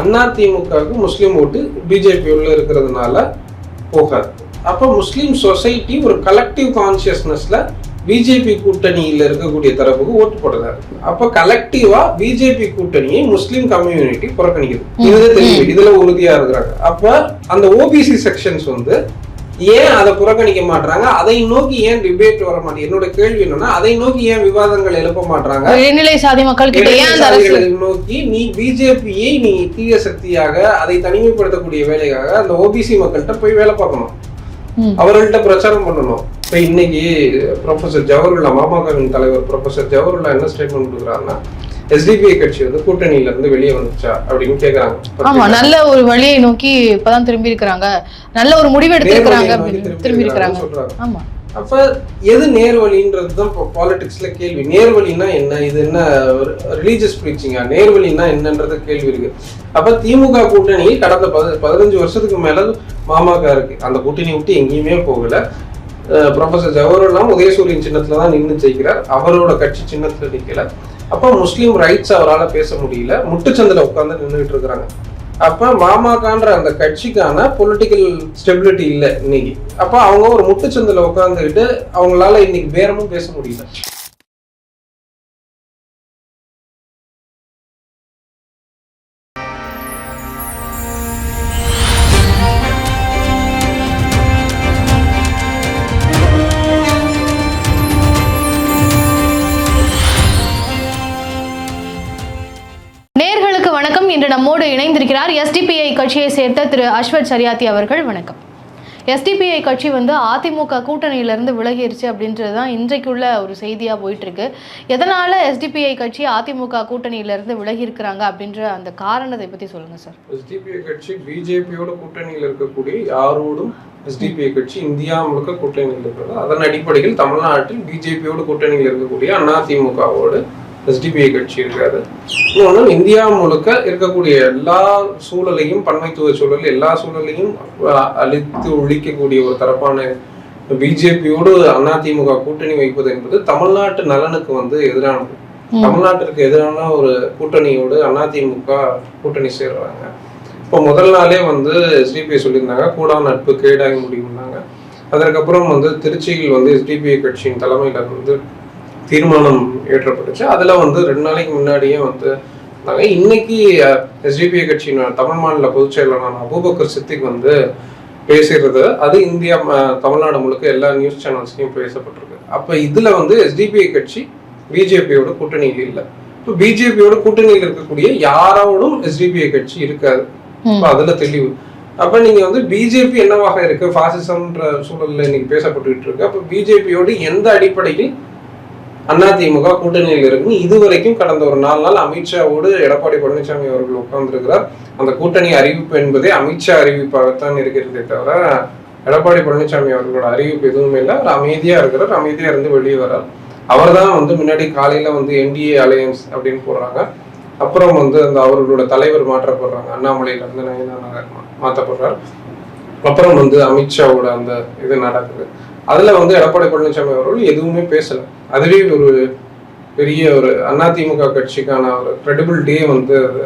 அதிமுகவுக்கு முஸ்லீம் ஓட்டு பிஜேபி உள்ள இருக்கிறதுனால போகாது. அப்போ முஸ்லீம் சொசைட்டி ஒரு கலெக்டிவ் கான்சியஸ்னஸ்ல பிஜேபி கூட்டணியில் இருக்கக்கூடிய தரப்புக்கு ஓட்டு போடுறாரு. அப்ப கலெக்டிவா பிஜேபி கூட்டணியை முஸ்லீம் கம்யூனிட்டி புறக்கணிக்குது. இதுல தெரியும் இதுல உறுதியா இருக்கிறாங்க. அப்ப அந்த ஓபிசி செக்ஷன்ஸ் வந்து ஏன் அதை புறக்கணிக்க மாட்டாங்க அதை நோக்கி ஏன் டிபேட் வர மாட்டேங்குது? என்னோட கேள்வி என்னன்னா அதை நோக்கி ஏன் விவாதங்கள் எழுப்ப மாட்டாங்க இடைநிலை சாதி மக்கள் நோக்கி நீ பிஜேபியை நீ தீய சக்தியாக அதை தனிமைப்படுத்தக்கூடிய வேலைக்காக அந்த ஓபிசி மக்கள்கிட்ட போய் வேலை பார்க்கணும். அவர்கள்ட்ட பிரச்சாரம் பண்ணணும். இப்ப இன்னைக்கு ப்ரொஃபசர் ஜவஹர்லா மாமகவின் தலைவர் ப்ரொஃபசர் ஜவஹர்லா என்ன ஸ்டேட்மெண்ட் கொடுக்குறாருன்னா எஸ்டிபிஐ கட்சி வந்து கூட்டணியில இருந்து வெளியே வந்துச்சா அப்படின்னு கேக்குறாங்க. ஆமா நல்ல ஒரு வழியை நோக்கி இப்பதான் திரும்பி இருக்கிறாங்க. நல்ல ஒரு முடிவு எடுத்திருக்கிறாங்க. அப்படின்னு திரும்பி இருக்கிறாங்க. ஆமா. அப்ப எது நேர்வழின்றது தான் பாலிடிக்ஸ்ல கேள்வி. நேர்வழினா என்ன? இது என்ன ரிலீஜியஸ் ப்ரீச்சிங்கா நேர்வழினா என்னன்றது கேள்வி இருக்கு. அப்ப திமுக கூட்டணி கடந்த பத பதினஞ்சு வருஷத்துக்கு மேல மாமாக்கா இருக்கு. அந்த கூட்டணி விட்டு எங்கேயுமே போகல. ப்ரொஃபசர் ஜவஹர்லாம் உதயசூரியன் சின்னத்துல தான் நின்று ஜெயிக்கிறார். அவரோட கட்சி சின்னத்துல நிக்கல. அப்போ முஸ்லீம் ரைட்ஸ் அவரால் பேச முடியல. முட்டுச்சந்தில் உட்கார்ந்து நின்றுட்டு இருக்கிறாங்க. அப்ப மாமாக்கான்ற அந்த கட்சிக்கான பொலிட்டிக்கல் ஸ்டெபிலிட்டி இல்லை இன்னைக்கு. அப்ப அவங்க ஒரு முட்டுச்சந்தில உட்காந்துக்கிட்டு அவங்களால இன்னைக்கு பேரமும் பேச முடியல. கட்சியை சேர்ந்த திரு அஸ்வத் சரியாத்தி அவர்கள் வணக்கம். எஸ்டிபிஐ கட்சி வந்து அதிமுக கூட்டணியிலிருந்து விலகிருச்சு அப்படின்றது தான் இன்றைக்குள்ள ஒரு செய்தியாக போயிட்டுருக்கு. எதனால் எஸ்டிபிஐ கட்சி அதிமுக கூட்டணியிலிருந்து விலகி இருக்கிறாங்க அப்படின்ற அந்த காரணத்தை பற்றி சொல்லுங்கள் சார். எஸ்டிபிஐ கட்சி பிஜேபியோட கூட்டணியில் இருக்கக்கூடிய யாரோடும் எஸ்டிபிஐ கட்சி இந்தியா முழுக்க கூட்டணியில் இருக்கிறது. அதன் அடிப்படையில் தமிழ்நாட்டில் பிஜேபியோட கூட்டணியில் இருக்கக்கூடிய அதிமுகவோடு எஸ்டிபிஐ கட்சி இருக்காது. இன்னொன்று இந்தியா முழுக்க இருக்கக்கூடிய எல்லா சூழலையும் பன்மைத்துவ சூழல் எல்லா சூழலையும் அழித்து ஒழிக்கக்கூடிய ஒரு தரப்பான பிஜேபியோடு அதிமுக கூட்டணி வைப்பது என்பது தமிழ்நாட்டு நலனுக்கு வந்து எதிரானது. தமிழ்நாட்டிற்கு எதிரான ஒரு கூட்டணியோடு அதிமுக கூட்டணி சேர்றாங்க. இப்போ முதல் நாளே வந்து எஸ்டிபிஐ சொல்லியிருந்தாங்க. கூடா நட்பு கேடாகி முடியும்னாங்க. அதற்கப்புறம் வந்து திருச்சியில் வந்து எஸ்டிபிஐ கட்சியின் தலைமையில வந்து தீர்மானம் ஏற்றப்பட்டுச்சு அதுல வந்து ரெண்டு நாளைக்கு முன்னாடியே வந்து இருந்தாங்க இன்னைக்கு எஸ்டிபிஐ கட்சியின் தமிழ் மாநில பொதுச் செயலாளரான அபூபக்கர் சித்திக் வந்து பேசுறது அது இந்தியா தமிழ்நாடு முழுக்க எல்லா நியூஸ் சேனல்ஸ்லயும் பேசப்பட்டிருக்கு. அப்ப இதுல வந்து எஸ்டிபிஐ கட்சி பிஜேபியோட கூட்டணியில் இல்லை. இப்போ பிஜேபியோட கூட்டணியில் இருக்கக்கூடிய யாரோடும் எஸ்டிபிஐ கட்சி இருக்காது. ம். அப்ப அதுல தெளிவு. அப்ப நீங்க வந்து பிஜேபி என்னவாக இருக்கு? பாசிசம்ன்ற சூழல்ல இன்னைக்கு பேசப்பட்டுட்டு இருக்கு. அப்ப பிஜேபியோடு எந்த அடிப்படையில் அதிமுக கூட்டணியில் இருக்குன்னு இதுவரைக்கும் கடந்த ஒரு நாலு நாள் அமித்ஷாவோடு எடப்பாடி பழனிசாமி அவர்கள் உட்கார்ந்திருக்கிறார். அந்த கூட்டணி அறிவிப்பு என்பதே அமித்ஷா அறிவிப்பாகத்தான் இருக்கிறதே தவிர எடப்பாடி பழனிசாமி அவர்களோட அறிவிப்பு எதுவுமே இல்லை. அவர் அமைதியா இருக்கிறார். அமைதியா இருந்து வெளியே வர்றார். அவர் தான் வந்து முன்னாடி காலையில வந்து என்டிஏ அலையன்ஸ் அப்படின்னு போடுறாங்க. அப்புறம் வந்து அந்த அவர்களோட தலைவர் மாற்றப்படுறாங்க. அண்ணாமலையில இருந்து நயனா நகர் மாற்றப்படுறார். அப்புறம் வந்து அமித்ஷாவோட அந்த இது நடக்குது. அதுல வந்து எடப்பாடி பழனிசாமி அவர்கள் எதுவுமே பேசல. அதுவே ஒரு பெரிய ஒரு அதிமுக கட்சிக்கான ஒரு கிரெடிபிலிட்டியே வந்து அது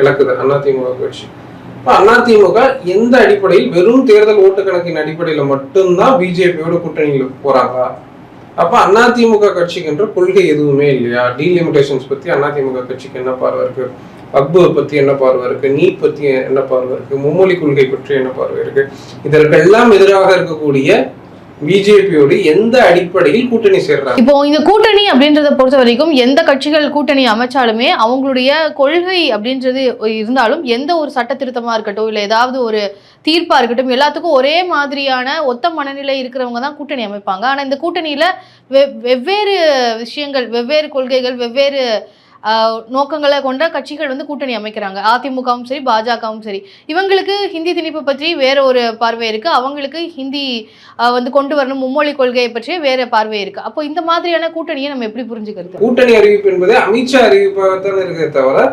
இழக்குது அதிமுக கட்சி. இப்போ அதிமுக எந்த அடிப்படையில் வெறும் தேர்தல் ஓட்டு கணக்கின் மட்டும்தான் பிஜேபியோட கூட்டணியில் போறாங்க? அப்போ அதிமுக கட்சிக்கு என்ற கொள்கை எதுவுமே இல்லையா? டீலிமிடேஷன்ஸ் பத்தி அதிமுக கட்சிக்கு என்ன பார்வை இருக்கு? அக்பு பத்தி என்ன பார்வை இருக்கு? நீட் பத்தி என்ன பார்வை இருக்கு? மும்மொழி கொள்கை பற்றி என்ன பார்வை இருக்கு? இதற்கெல்லாம் எதிராக இருக்கக்கூடிய பிஜேபியோடு எந்த அடிப்படையில் கூட்டணி சேர்றாங்க? இப்போ இந்த கூட்டணி அப்படின்றத பொறுத்த வரைக்கும் எந்த கட்சிகள் கூட்டணி அமைச்சாலுமே அவங்களுடைய கொள்கை அப்படின்றது இருந்தாலும் எந்த ஒரு சட்ட திருத்தமா இருக்கட்டும் இல்லை ஏதாவது ஒரு தீர்ப்பா இருக்கட்டும் எல்லாத்துக்கும் ஒரே மாதிரியான ஒத்த மனநிலை இருக்கிறவங்க தான் கூட்டணி அமைப்பாங்க. ஆனா இந்த கூட்டணியில வெவ்வேறு விஷயங்கள் வெவ்வேறு கொள்கைகள் வெவ்வேறு நோக்கங்களை கொண்ட கட்சிகள் வந்து கூட்டணி அமைக்கிறாங்க. அதிமுகவும் சரி பாஜகவும் சரி. இவங்களுக்கு ஹிந்தி திணிப்பு பற்றி வேற ஒரு பார்வை இருக்கு. அவங்களுக்கு ஹிந்தி வந்து கொண்டு வரணும் மும்மொழி கொள்கையை பற்றிய வேற பார்வை இருக்கு. அப்போ இந்த மாதிரியான கூட்டணியை நம்ம எப்படி புரிஞ்சுக்கிறது? கூட்டணி அறிவிப்பு என்பது அமித்ஷா அறிவிப்பாகத்தான் இருக்கிறத தவிர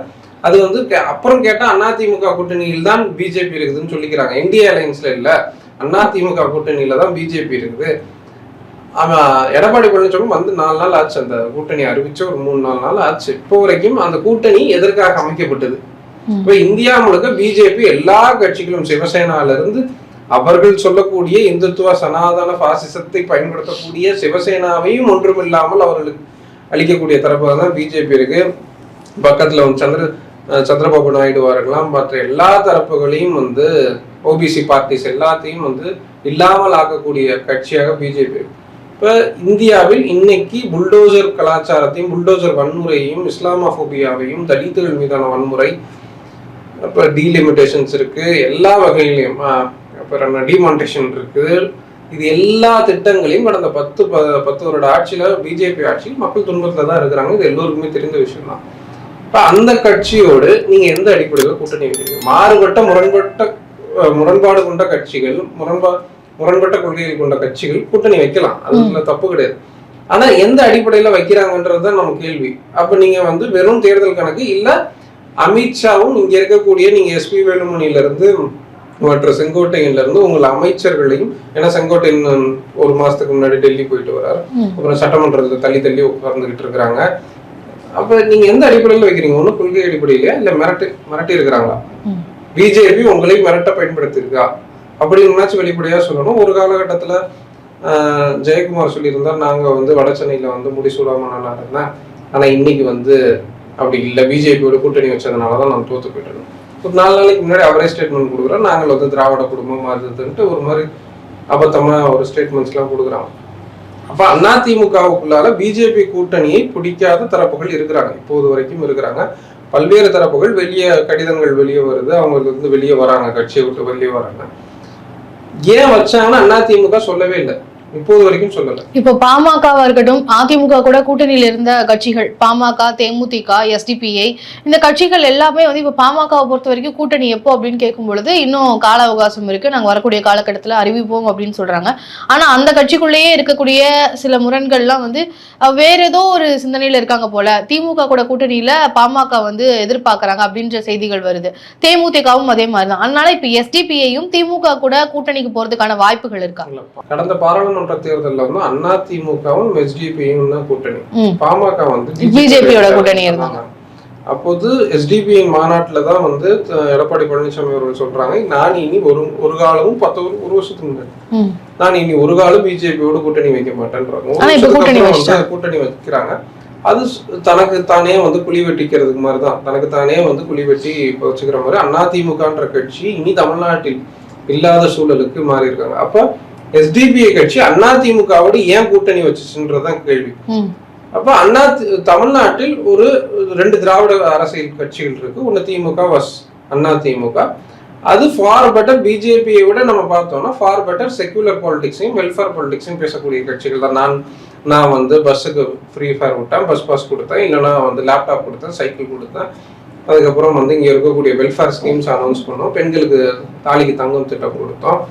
அது வந்து அப்புறம் கேட்டா அதிமுக கூட்டணியில் தான் பிஜேபி இருக்குதுன்னு சொல்லிக்கிறாங்க. இந்திய அலையன்ஸ்ல இல்ல. அதிமுக கூட்டணியில தான் பிஜேபி இருக்குது. ஆமா எடப்பாடி பழனிசாமி வந்து நாலு நாள் ஆச்சு. அந்த கூட்டணி அறிவிச்ச ஒரு மூணு நாலு நாள் ஆச்சு. இப்போ வரைக்கும் அந்த கூட்டணி எதற்காக அமைக்கப்பட்டது. இப்ப இந்தியா முழுக்க பிஜேபி எல்லா கட்சிகளும் சிவசேனால இருந்து அவர்கள் சொல்லக்கூடிய இந்துத்துவ சனாதன பாசிசத்தை பயன்படுத்தக்கூடிய சிவசேனாவையும் ஒன்றுமில்லாமல் அவர்களுக்கு அளிக்கக்கூடிய தரப்பாக தான் பிஜேபி இருக்கு. பக்கத்துல வந்து சந்திர சந்திரபாபு நாயுடுவா இருக்கலாம் மற்ற எல்லா தரப்புகளையும் வந்து ஓபிசி பார்ட்டிஸ் எல்லாத்தையும் வந்து இல்லாமல் ஆக்கக்கூடிய கட்சியாக பிஜேபி இருக்கு. இப்போ இந்தியாவில் இன்னைக்கு புல்டோசர் கலாச்சாரத்தையும் புல்டோசர் வன்முறையையும் இஸ்லாமோபியாவையும் தலித்துகள் மீதான வன்முறை இப்போ டீலிமிட்டேஷன்ஸ் இருக்கு எல்லா வகையிலையும் அப்புறம் டிமான்டேஷன் இருக்குது இது எல்லா திட்டங்களையும் கடந்த பத்து ப- பத்து வருட ஆட்சியில் பிஜேபி ஆட்சியில் மக்கள் துன்பத்தில் தான் இருக்கிறாங்க. இது எல்லோருக்குமே தெரிந்த விஷயம் தான் இப்போ அந்த கட்சியோடு நீங்கள் எந்த அடிப்படையில் கூட்டணி வைக்கிறீங்க? மாறுபட்ட முரண்பட்ட முரண்பாடு கொண்ட கட்சிகள் முரண்பா முரண்பட்ட கொள்கைகள் கொண்ட கட்சிகள் கூட்டணி வைக்கலாம். அதுல தப்பு கிடையாது. ஆனா எந்த அடிப்படையில வைக்கிறாங்கன்றது தான் நம்ம கேள்வி. அப்ப நீங்க வந்து வெறும் தேர்தல் கணக்கு இல்ல அமித்ஷாவும் இங்க இருக்கக்கூடிய நீங்க எஸ்பி வேலுமணியில இருந்து மற்ற செங்கோட்டையில இருந்து உங்கள் அமைச்சர்களையும் ஏன்னா செங்கோட்டையன் ஒரு மாசத்துக்கு முன்னாடி டெல்லி போயிட்டு வர்றாரு. அப்புறம் சட்டமன்றத்துல தள்ளி தள்ளி உட்கார்ந்துகிட்டு இருக்கிறாங்க. அப்ப நீங்க எந்த அடிப்படையில வைக்கிறீங்க? ஒண்ணு கொள்கை அடிப்படையிலயா? இல்ல மிரட்டி மிரட்டி இருக்கிறாங்களா. பிஜேபி உங்களை மிரட்ட பயன்படுத்தியிருக்கா? அப்படின்னாச்சும் வெளிப்படையாக சொல்லணும். ஒரு காலகட்டத்தில் ஜெயக்குமார் சொல்லியிருந்தார் நாங்கள் வந்து வட சென்னையில் வந்து முடிசூடாமல் நல்லா இருந்தேன். ஆனால் இன்னைக்கு வந்து அப்படி இல்லை. பிஜேபியோட கூட்டணி வச்சதுனால தான் நான் தோற்று போயிட்டேன். ஒரு நாலு நாளைக்கு முன்னாடி அவரே ஸ்டேட்மெண்ட் கொடுக்குறோம் நாங்கள் வந்து திராவிட குடும்பம் அதுன்ட்டு ஒரு மாதிரி அபத்தமாக ஒரு ஸ்டேட்மெண்ட்ஸ்லாம் கொடுக்குறாங்க. அப்ப அதிமுகவுக்குள்ளால பிஜேபி கூட்டணியை பிடிக்காத தரப்புகள் இருக்கிறாங்க. இப்போது வரைக்கும் இருக்கிறாங்க. பல்வேறு தரப்புகள் வெளியே கடிதங்கள் வெளியே வருது. அவங்களுக்கு இருந்து வெளியே வராங்க. கட்சியை விட்டு வெளியே வராங்க. ஏன் வச்சாங்கன்னா அதிமுக சொல்லவே இல்லை. இப்போது வரைக்கும் சொல்லல. இப்போ பாமகவா இருக்கட்டும் அதிமுக கூட கூட்டணியில் இருந்த கட்சிகள் பாமக தேமுதிக எஸ்டிபிஐ இந்த கட்சிகள் எல்லாமே வந்து இப்போ பாமகவை பொறுத்த வரைக்கும் கூட்டணி எப்போ அப்படின்னு கேட்கும் பொழுது இன்னும் கால அவகாசம் இருக்கு. நாங்க வரக்கூடிய காலகட்டத்தில் அறிவிப்போம் அப்படின்னு சொல்றாங்க. ஆனா அந்த கட்சிக்குள்ளேயே இருக்கக்கூடிய சில முரண்கள்லாம் வந்து வேற ஏதோ ஒரு சிந்தனையில இருக்காங்க போல. திமுக கூட கூட்டணியில பாமக வந்து எதிர்பார்க்கறாங்க அப்படின்ற செய்திகள் வருது. தேமுதிகவும் அதே மாதிரி தான் அதனால இப்போ எஸ்டிபிஐயும் திமுக கூட கூட்டணிக்கு போறதுக்கான வாய்ப்புகள் இருக்கா. கடந்த பாராளுமன்ற தேர்தல்ல வந்து அதிமுகவும் எஸ்டிபியும் தான் கூட்டணி. பாமக வந்து BJP யோட கூட்டணி இருந்தாங்க. அப்போது எஸ்டிபி மாநாட்டுல தான் வந்து எடப்பாடி பழனிசாமி அவர்கள் சொல்றாங்க நான் இனி ஒரு ஒரு காலமும் பத்து ஒரு வருஷத்துக்கு முன்னாடி. நான் இனி ஒரு காலம் பிஜேபியோட கூட்டணி வைக்க மாட்டேன்றாங்க. கூட்டணி வைக்கிறாங்க. அது தனக்கு தானே வந்து குழி வெட்டிக்கிறதுக்கு மாதிரி தான். தனக்கு தானே வந்து குழி வெட்டி வச்சுக்கிற மாதிரி அதிமுகன்ற கட்சி இனி தமிழ்நாட்டில் இல்லாத சூழலுக்கு மாறி இருக்காங்க அப்ப எஸ்டிபிஐ கட்சி அதிமுகவோடு ஏன் கூட்டணி வச்சுச்சுன்றதுதான் கேள்வி. அப்ப அண்ணா தமிழ்நாட்டில் ஒரு ரெண்டு திராவிட அரசியல் கட்சிகள் இருக்கு. ஒன்னு திமுக வஸ் அண்ணா திமுக. அது ஃபார் பெட்டர் பிஜேபியை விட நம்ம பார்த்தோம்னா ஃபார் பெட்டர் செக்யூலர் பாலிடிக்ஸையும் வெல்ஃபேர் பாலிடிக்ஸையும் பேசக்கூடிய கட்சிகள் தான். நான் நான் வந்து பஸ்ஸுக்கு ஃப்ரீ ஃபேர் விட்டேன். பஸ் பாஸ் கொடுத்தேன். இல்லைன்னா வந்து லேப்டாப் கொடுத்தேன். சைக்கிள் கொடுத்தேன். அதுக்கப்புறம் வந்து இங்க இருக்கக்கூடிய வெல்ஃபேர் ஸ்கீம்ஸ் அனௌன்ஸ் பண்ணோம். பெண்களுக்கு தாலிக்கு தங்கம் திட்டம் கொடுத்தோம்.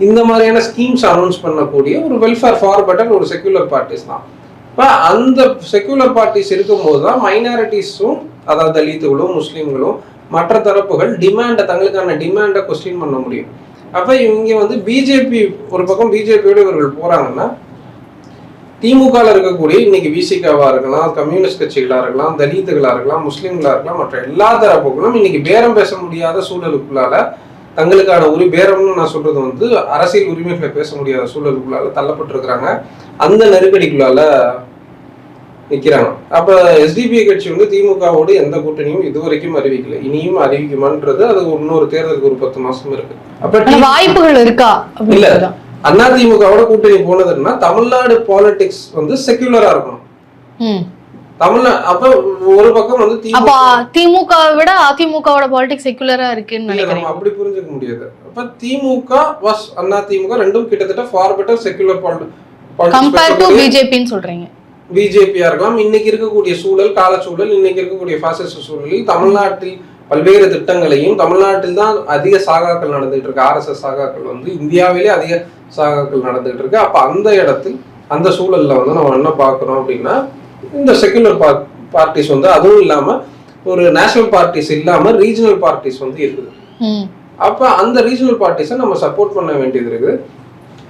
இந்த மாதிரியான ஸ்கீம்ஸ் அனௌன்ஸ் பண்ணக்கூடிய ஒரு வெல்ஃபேர் ஃபார் பெட்டர் ஒரு செக்யூலர் பார்ட்டிஸ் தான். இப்போ அந்த செக்யூலர் பார்ட்டிஸ் இருக்கும்போது தான் மைனாரிட்டிஸும் அதாவது தலித்துகளும் முஸ்லீம்களும் மற்ற தரப்புகள் டிமாண்டை தங்களுக்கான டிமாண்டை கொஸ்டின் பண்ண முடியும். அப்போ இவங்க வந்து பிஜேபி ஒரு பக்கம் பிஜேபியோட இவர்கள் போறாங்கன்னா திமுகவில் இருக்கக்கூடிய இன்னைக்கு விசிகாவா இருக்கலாம் கம்யூனிஸ்ட் கட்சிகளா இருக்கலாம் தலித்துகளா இருக்கலாம் முஸ்லீம்களா இருக்கலாம் மற்ற எல்லா தரப்புகளும் இன்னைக்கு பேரம் பேச முடியாத சூழலுக்குள்ளால தங்களுக்கான உரி பேரம்னு நான் சொல்றது வந்து அரசியல் உரிமைகளை பேச முடியாத சூழலுக்குள்ளால தள்ளப்பட்டிருக்கிறாங்க. அந்த நெருக்கடிக்குள்ளால நிக்கிறாங்க. அப்ப எஸ்டிபிஐ கட்சி வந்து திமுகவோடு எந்த கூட்டணியும் இதுவரைக்கும் அறிவிக்கல. இனியும் அறிவிக்குமான்றது அது இன்னொரு தேர்தலுக்கு ஒரு பத்து மாசம் இருக்கு. அப்ப வாய்ப்புகள் இருக்கா? அப்படின்றதுதான் அதிமுகவோட கூட்டணி போனதுன்னா தமிழ்நாடு பாலிடிக்ஸ் வந்து செக்யூலரா இருக்கணும். அப்ப ஒரு பக்கம் வந்து அப்ப திமுக விட அதிமுகவோட பாலிடிக்ஸ் செக்குலரா இருக்குன்னு நினைக்கிறேன் அப்படி புரிஞ்சுக்க முடியாது. அப்ப திமுக வஸ் அண்ணா திமுக ரெண்டும் கிட்டத்தட்ட far better secular compare to politics பிஜேபின்னு சொல்றீங்க. பிஜேபியா இருக்கலாம். இன்னைக்கு இருக்கக்கூடிய சூழல் காலச்சூழல் இன்னைக்கு இருக்கக்கூடிய பாசிச சூழலில் தமிழ்நாட்டில் பல்வேறு திட்டங்களையும் தமிழ்நாட்டில் தான் அதிக சாகாக்கள் நடந்துகிட்டு இருக்கு. ஆர்எஸ்எஸ் சாகாக்கள் வந்து இந்தியாவிலே அதிக சாகாக்கள் நடந்துகிட்டு இருக்கு. அப்ப அந்த இடத்தில் அந்த சூழல்ல வந்து நம்ம என்ன பார்க்கறோம் அப்படின்னா இந்த செக்குலர் பார்ட்டிஸ் வந்து அதுவும் இல்லாம ஒரு நேஷனல் பார்ட்டிஸ் இல்லாம ரீஜனல் பார்ட்டிஸ் வந்து இருக்குது. அப்ப அந்த ரீஜனல் பார்ட்டிஸை நம்ம சப்போர்ட் பண்ண வேண்டியது இருக்குது.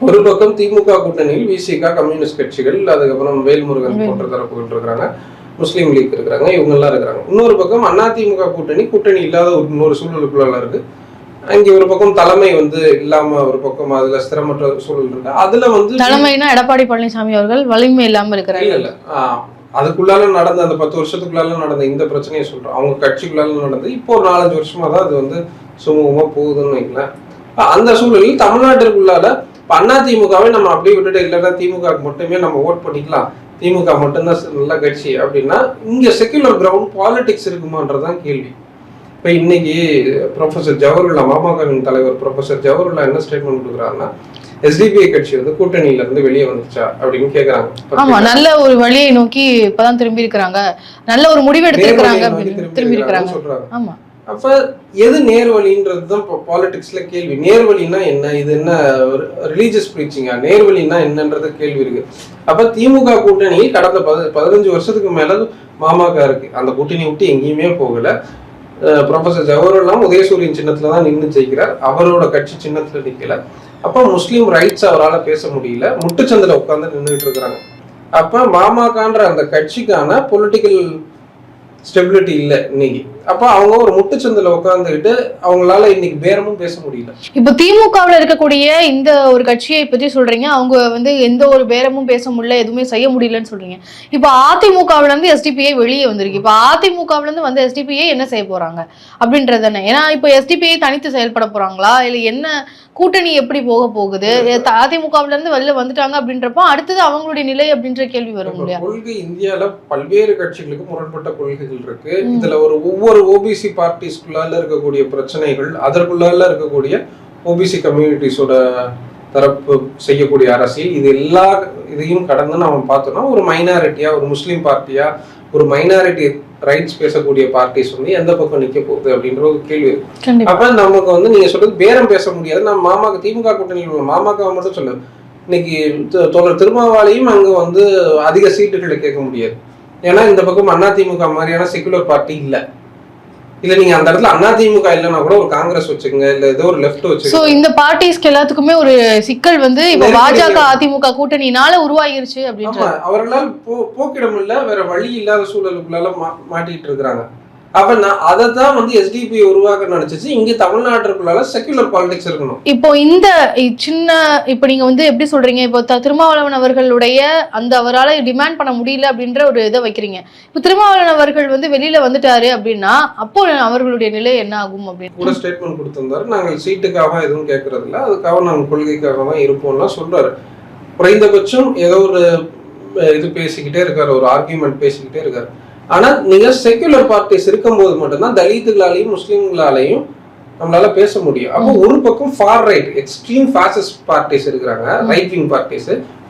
ஒரு பக்கம் திமுக கூட்டணியில் விசிக கம்யூனிஸ்ட் கட்சிகள் அதுக்கப்புறம் வேல்முருகன் போன்ற தரப்புகள் இருக்கிறாங்க முஸ்லீம் லீக் இருக்கிறாங்க இவங்க எல்லாம் இருக்கிறாங்க. இன்னொரு பக்கம் அதிமுக கூட்டணி கூட்டணி இல்லாத ஒரு இன்னொரு சூழலுக்குள்ள இருக்கு. அங்கே ஒரு பக்கம் தலைமை வந்து இல்லாம ஒரு பக்கம் அதுல ஸ்திரமற்ற சூழல் இருக்கு. அதுல வந்து தலைமைனா எடப்பாடி பழனிசாமி அவர்கள் வலிமை இல்லாம இல்ல இருக்கிறாங்க இல்ல அதுக்குள்ளால நடந்த அந்த பத்து வருஷத்துக்குள்ளால நடந்த இந்த பிரச்சனையை சொல்றோம். அவங்க கட்சிக்குள்ளால நடந்தது. இப்போ ஒரு நாலஞ்சு வருஷமா தான் அது வந்து சுமூகமா போகுதுன்னு வைங்களேன். அந்த சூழலில் தமிழ்நாட்டிற்குள்ளால இப்ப அண்ணா திமுகவை நம்ம அப்படியே விட்டுட்டு இல்லைன்னா திமுக மட்டுமே நம்ம ஓட் பண்ணிக்கலாம். திமுக மட்டும்தான் நல்ல கட்சி அப்படின்னா இங்க செக்குலர் கிரவுண்ட் பாலிடிக்ஸ் இருக்குமான்றதான் கேள்வி. இப்ப இன்னைக்கு ப்ரொஃபசர் ஜவஹர்லா மாமகவின் தலைவர் ப்ரொஃபசர் ஜவஹர்லா என்ன ஸ்டேட்மெண்ட் கொடுக்குறாருன்னா எஸ்டிபிஐ கட்சி வந்து கூட்டணியில இருந்து வெளியே வந்துச்சா அப்படின்னு கேக்குறாங்க ஆமா நல்ல ஒரு வழியை நோக்கி இப்பதான் திரும்பி இருக்கிறாங்க. நல்ல ஒரு முடிவு எடுத்திருக்கிறாங்க திரும்பி இருக்கிறாங்க சொல்றாங்க. ஆமா. அப்ப எது நேர்வழின்றது தான் பாலிடிக்ஸ்ல கேள்வி. நேர்வழினா என்ன? இது என்ன ரிலீஜியஸ் பிரீச்சிங்கா நேர்வழினா என்னன்றது கேள்வி இருக்கு. அப்ப திமுக கூட்டணி கடந்த பத பதினஞ்சு வருஷத்துக்கு மேல மாமக இருக்கு. அந்த கூட்டணி விட்டு எங்கேயுமே போகல. ப்ரொஃபசர் ஜவஹர்லாம் உதயசூரியன் சின்னத்துல தான் நின்று ஜெயிக்கிறார். அவரோட கட்சி சின்னத்துல நிக்கல. அப்போ முஸ்லீம் ரைட்ஸ் அவரால் பேச முடியல. முட்டுச்சந்தில் உட்காந்து நின்றுட்டு இருக்கிறாங்க. அப்போ மாமாக்கான்ற அந்த கட்சிக்கான பொலிட்டிக்கல் ஸ்டெபிலிட்டி இல்லை இன்னைக்கு. அப்ப அவங்க ஒரு முட்டுச்சந்தில உட்காந்துக்கிட்டு அவங்களால இன்னைக்கு பேரமும் பேச முடியல. இப்போ திமுகவுல இருக்கக்கூடிய இந்த ஒரு கட்சியை பத்தி சொல்றீங்க. அவங்க வந்து எந்த ஒரு பேரமும் பேச முடியல எதுவுமே செய்ய முடியலன்னு சொல்றீங்க. இப்போ அதிமுகவுல இருந்து எஸ்டிபிஐ வெளியே வந்திருக்கு. இப்போ அதிமுகவுல இருந்து வந்து எஸ்டிபிஐ என்ன செய்ய போறாங்க? அப்படின்றது தானே ஏன்னா இப்போ எஸ்டிபிஐ தனித்து செயல்பட போறாங்களா? இல்ல என்ன கூட்டணி எப்படி போக போகுது? அதிமுகவுல இருந்து வெளில வந்துட்டாங்க அப்படின்றப்போ அடுத்தது அவங்களுடைய நிலை அப்படின்ற கேள்வி வரும் இல்லையா? கொள்கை இந்தியால பல்வேறு கட்சிகளுக்கு முரண்பட்ட கொள்கைகள் இருக்கு. இதுல ஒரு ஒவ்வொரு ஓபிசி பார்ட்டிஸ்குள்ளால இருக்கக்கூடிய பிரச்சனைகள் அதற்குள்ளால இருக்கக்கூடிய ஓபிசி கம்யூனிட்டிஸோட தரப்பு செய்யக்கூடிய அரசியல் இது எல்லா இதையும் கடந்து நம்ம பார்த்தோம்னா ஒரு மைனாரிட்டியா ஒரு முஸ்லீம் பார்ட்டியா ஒரு மைனாரிட்டி ரைட்ஸ் பேசக்கூடிய பார்ட்டிஸ் வந்து எந்த பக்கம் நிக்க போகுது அப்படின்ற ஒரு கேள்வி அப்ப நமக்கு வந்து நீங்க சொல்றது பேரம் பேச முடியாது. நம்ம மாமாக்கு திமுக கூட்டணியில் உள்ள மாமாக்கு மட்டும் சொல்லு இன்னைக்கு த- தோழர் திருமாவாளையும் அங்க வந்து அதிக சீட்டுகளை கேட்க முடியாது. ஏன்னா இந்த பக்கம் அதிமுக மாதிரியான செகுலர் பார்ட்டி இல்ல. இல்ல நீங்க அந்த இடத்துல அதிமுக இல்லைன்னா கூட ஒரு காங்கிரஸ் வச்சுக்கோங்க இல்ல ஏதோ ஒரு லெஃப்ட் சோ வச்சுக்கோங்க இந்த பார்ட்டிஸ்க்கு எல்லாத்துக்குமே ஒரு சிக்கல் வந்து இப்போ பாஜக அதிமுக கூட்டணினால உருவாகிருச்சு அப்படின்ற அவர்களால் போக்கிடம் இல்ல வேற வழி இல்லாத சூழலுக்குள்ளால மாட்டிட்டு இருக்கிறாங்க. அப்ப நான் அதை தான் வந்து எஸ்டிபி உருவாக்க நினைச்சிச்சு. இங்க தமிழ்நாட்டுக்குள்ளால செகுலர் பாலிடிக்ஸ் இருக்கணும். இப்போ இந்த சின்ன இப்போ நீங்க வந்து எப்படி சொல்றீங்க? இப்போ திருமாவளவன் அவர்களுடைய அந்த அவரால டிமாண்ட் பண்ண முடியல அப்படின்ற ஒரு இதை வைக்கிறீங்க. இப்போ திருமாவளவன் அவர்கள் வந்து வெளியில வந்துட்டாரு அப்படின்னா அப்போ அவர்களுடைய நிலை என்ன ஆகும் அப்படின்னு? கூட ஸ்டேட்மெண்ட் கொடுத்திருந்தாரு. நாங்கள் சீட்டுக்காக எதுவும் கேட்கறது இல்ல அதுக்காக நாங்கள் கொள்கைக்காக தான் இருப்போம்லாம் சொல்றாரு. குறைந்தபட்சம் ஏதோ ஒரு இது பேசிக்கிட்டே இருக்காரு. ஒரு ஆர்கியூமெண்ட் பேசிக்கிட்டே இருக்காரு. ஆனா நீங்க செக்குலர் பார்ட்டிஸ் இருக்கும்போது மட்டும்தான் தலித்துகளாலையும் முஸ்லீம்களாலையும் நம்மளால பேச முடியும். அப்போ ஒரு பக்கம் far right extreme fascist parties இருக்கிறாங்க ரைட் விங் பார்ட்டிஸ்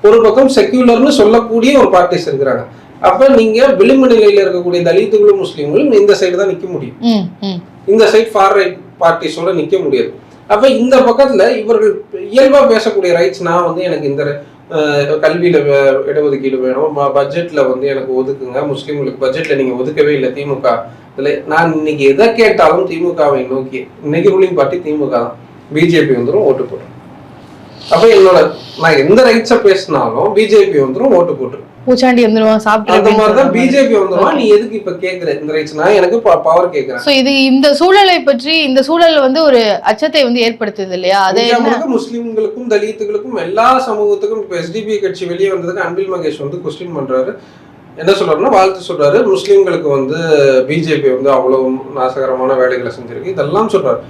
ஒரு பக்கம் செக்யூலர்னு சொல்லக்கூடிய ஒரு பார்ட்டிஸ் இருக்கிறாங்க. அப்ப நீங்க விளிம்பு நிலையில இருக்கக்கூடிய தலித்துகளும் முஸ்லீம்களும் இந்த சைடு தான் நிக்க முடியும். இந்த சைட் ஃபார் ரைட் பார்ட்டிஸோட நிக்க முடியாது. அப்ப இந்த பக்கத்துல இவர்கள் இயல்பா பேசக்கூடிய ரைட்ஸ் நான் வந்து எனக்கு இந்த கல்வியில வே- இடஒதுக்கீடு வேணும். பட்ஜெட்ல வந்து எனக்கு ஒதுக்குங்க. முஸ்லீம்களுக்கு பட்ஜெட்ல நீங்க ஒதுக்கவே இல்லை திமுக. இதுல நான் இன்னைக்கு எதை கேட்டாலும் திமுகவை நோக்கி இன்னைக்கு ரூலிங் பார்ட்டி திமுக தான். பிஜேபி வந்துடும் ஓட்டு போடும். அப்ப என்னோட நான் எந்த ரைட்ஸை பேசினாலும் பிஜேபி வந்துரும் ஓட்டு போட்டுரும். பூச்சாண்டி வந்துருவான் அந்த மாதிரி தான் சாப்பிட்டு பிஜேபி வந்துருவா. நீ எதுக்கு இப்ப கேக்குற? இந்த ரைட்ஸ் நான் எனக்கு பவர் கேக்குறேன். சோ இது இந்த சூழலை பற்றி இந்த சூழல் வந்து ஒரு அச்சத்தை வந்து ஏற்படுத்துது இல்லையா? அது முஸ்லிம்களுக்கும் தலித்துகளுக்கும் எல்லா சமூகத்துக்கும் இப்ப எஸ்டிபி கட்சி வெளியே வந்ததுக்கு அன்பில் மகேஷ் வந்து கொஸ்டின் பண்றாரு. என்ன சொல்றாருன்னா வாழ்த்து சொல்றாரு. முஸ்லிம்களுக்கு வந்து பிஜேபி வந்து அவ்வளவு நாசகரமான வேலைகளை செஞ்சிருக்கு. இதெல்லாம் சொல்றாரு.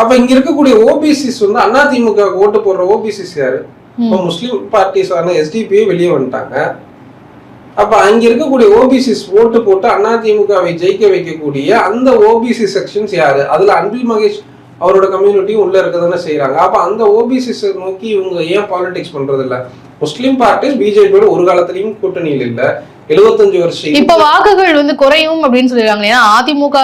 அப்ப இங்க இருக்கக்கூடிய ஓபிசிஸ் வந்து அதிமுக ஓட்டு போடுற ஓபிசிஸ் யாரு? இப்போ முஸ்லீம் பார்ட்டிஸான ஆன எஸ்டிபியே வெளியே வந்துட்டாங்க. அப்ப அங்க இருக்கக்கூடிய ஓபிசிஸ் ஓட்டு போட்டு அதிமுகவை ஜெயிக்க வைக்கக்கூடிய அந்த ஓபிசி செக்ஷன்ஸ் யாரு? அதுல அன்பில் மகேஷ் அவரோட கம்யூனிட்டியும் உள்ள இருக்க தானே செய்யறாங்க அப்ப அந்த ஓபிசிஸ் நோக்கி இவங்க ஏன் பாலிடிக்ஸ் பண்றது இல்ல முஸ்லீம் பார்ட்டிஸ் பிஜேபியோட ஒரு காலத்திலையும் கூட்டணியில் இல்ல. எழுபத்தஞ்சு வருஷம் இப்ப வாக்குகள் வந்து குறையும் அப்படின்னு சொல்லிடுறாங்க ஏன்னா அதிமுக